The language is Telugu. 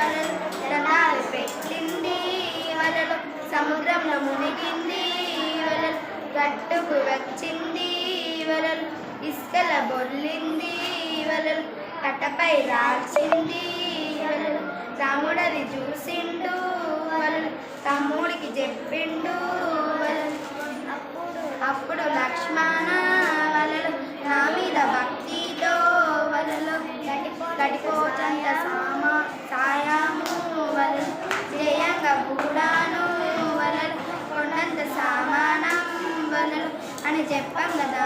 వలన పెట్టింది వలలు సముద్రంలో మునిగింది వలలు గట్టుకు వచ్చింది వలలు ఇసుకల బొల్లింది వలలు కట్టపై రాల్చింది వలలు తమ్ముడది చూసిండు వలలు తమ్ముడికి చెప్పిండు వలలు అప్పుడు అప్పుడు లక్ష్మణ వలలు నా మీద భక్తితో వలలో గడిపోచంత సామా సాయాము వలలు జయంగా కూడాను వలలు సామానం వలలు అని చెప్పాం కదా.